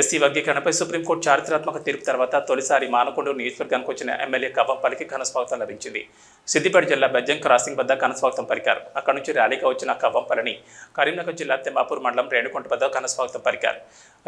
SC వర్గీకరణపై supreme court చారిత్రాత్మక తీర్పు తర్వాత తొలిసారి మానకొండూరు నియోజకవర్గానికి వచ్చిన ఎమ్మెల్యే కవ్వంపల్లికి ఘనస్వాగతం లభించింది. సిద్దిపేట జిల్లా బెజ్జం క్రాసింగ్ వద్ద ఘనస్వాగతం పలికారు. అక్కడి నుంచి ర్యాలీగా వచ్చిన కవ్వంపల్లిని కరీంనగర్ జిల్లా తిమ్మాపూర్ మండలం రేణుకుంట వద్ద ఘనస్వాగతం పలికారు.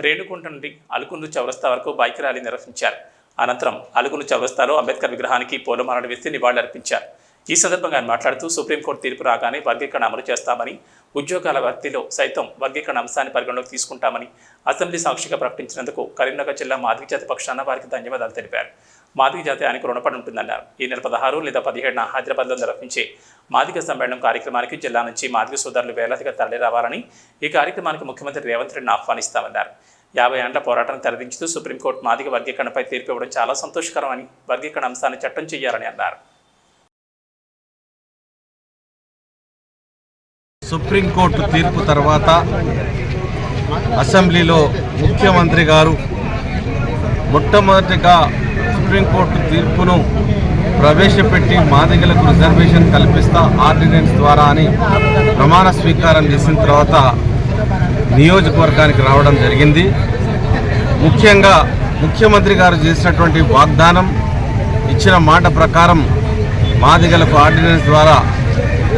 రేణుకుంట నుండి అలుకుండు చౌరస్తా వరకు బైక్ ర్యాలీ నిర్వహించారు. అనంతరం అలుగును చౌరస్తాలో అంబేద్కర్ విగ్రహానికి పూలమాలలు వేసి నివాళులర్పించారు. ఈ సందర్భంగా ఆయన మాట్లాడుతూ సుప్రీంకోర్టు తీర్పు రాగానే వర్గీకరణ అమలు చేస్తామని ఉద్యోగాల భర్తీలో సైతం వర్గీకరణ అంశాన్ని పరిగణలోకి తీసుకుంటామని అసెంబ్లీ సాక్షిగా ప్రకటించినందుకు కరీంనగర్ జిల్లా మాదిక జాతి పక్షాన వారికి ధన్యవాదాలు తెలిపారు. మాదిక జాతి ఆయనకు రుణపడి ఉంటుందన్నారు. ఈ నెల పదహారు లేదా పదిహేడున హైదరాబాద్లో నిర్వహించే మాదిక సమ్మేళనం కార్యక్రమానికి జిల్లా నుంచి మాదిక సోదరులు వేలాదిగా తరలి రావాలని ఈ కార్యక్రమానికి ముఖ్యమంత్రి రేవంత్ రెడ్డిని ఆహ్వానిస్తామన్నారు. యాభై ఏళ్ళ పోరాటాన్ని తెరదించుతూ సుప్రీంకోర్టు మాదిక వర్గీకరణపై తీర్పు ఇవ్వడం చాలా సంతోషకరమని వర్గీకరణ అంశాన్ని చట్టం చేయాలని అన్నారు. సుప్రీంకోర్టు తీర్పు తర్వాత అసెంబ్లీలో ముఖ్యమంత్రి గారు మొట్టమొదటిగా సుప్రీంకోర్టు తీర్పును ప్రవేశపెట్టి మాదిగలకు రిజర్వేషన్ కల్పిస్తా ఆర్డినెన్స్ ద్వారా అని ప్రమాణ స్వీకారం చేసిన తర్వాత నియోజకవర్గానికి రావడం జరిగింది. ముఖ్యంగా ముఖ్యమంత్రి గారు చేసినటువంటి వాగ్దానం ఇచ్చిన మాట ప్రకారం మాదిగలకు ఆర్డినెన్స్ ద్వారా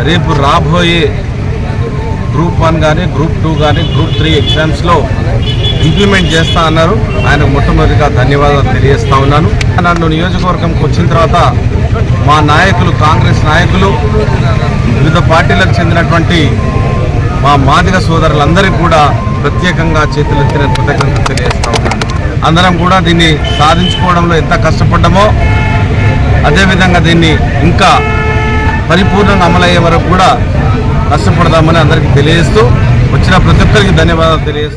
రేపు రాబోయే గ్రూప్ వన్ కానీ గ్రూప్ టూ కానీ గ్రూప్ త్రీ ఎగ్జామ్స్లో ఇంప్లిమెంట్ చేస్తా అన్నారు. ఆయనకు మొట్టమొదటిగా ధన్యవాదాలు తెలియజేస్తా ఉన్నాను. నన్ను నియోజకవర్గంకి వచ్చిన తర్వాత మా నాయకులు కాంగ్రెస్ నాయకులు వివిధ పార్టీలకు చెందినటువంటి మా మాదిగ సోదరులందరికీ కూడా ప్రత్యేకంగా చేతులెత్తిన కృతజ్ఞత తెలియజేస్తా ఉన్నాను. అందరం కూడా దీన్ని సాధించుకోవడంలో ఎంత కష్టపడ్డామో అదేవిధంగా దీన్ని ఇంకా పరిపూర్ణంగా అమలయ్యే వరకు కూడా కష్టపడదామని అందరికీ తెలియజేస్తూ వచ్చిన ప్రతి ఒక్కరికి ధన్యవాదాలు తెలియజేస్తూ